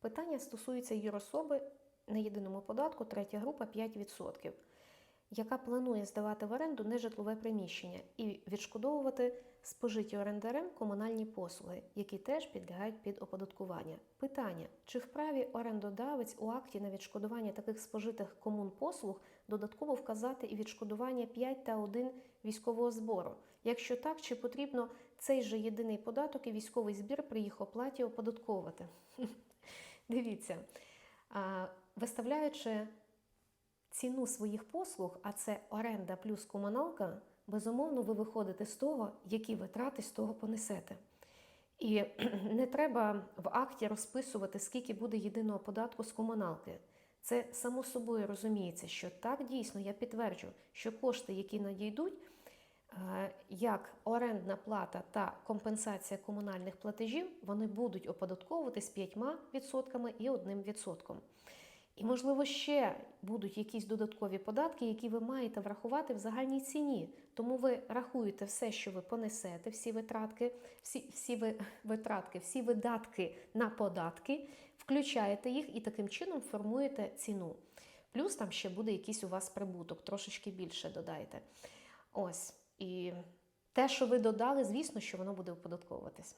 Питання стосується юрособи на єдиному податку, третя група 5%, яка планує здавати в оренду нежитлове приміщення і відшкодовувати спожиті орендарем комунальні послуги, які теж підлягають під оподаткування. Питання: чи вправі орендодавець у акті на відшкодування таких спожитих комунпослуг додатково вказати і відшкодування 5 та 1 військового збору? Якщо так, чи потрібно цей же єдиний податок і військовий збір при їх оплаті оподатковувати? Дивіться, виставляючи ціну своїх послуг, а це оренда плюс комуналка, безумовно, ви виходите з того, які витрати з того понесете. І не треба в акті розписувати, скільки буде єдиного податку з комуналки. Це само собою розуміється, що так дійсно я підтверджу, що кошти, які надійдуть, як орендна плата та компенсація комунальних платежів, вони будуть оподатковуватись 5% і 1%. І, можливо, ще будуть якісь додаткові податки, які ви маєте врахувати в загальній ціні. Тому ви рахуєте все, що ви понесете, всі витратки, всі, всі ви, витратки, всі видатки на податки, включаєте їх і таким чином формуєте ціну. Плюс там ще буде якийсь у вас прибуток, трошечки більше додайте. Ось. І те, що ви додали, звісно, що воно буде оподатковуватись.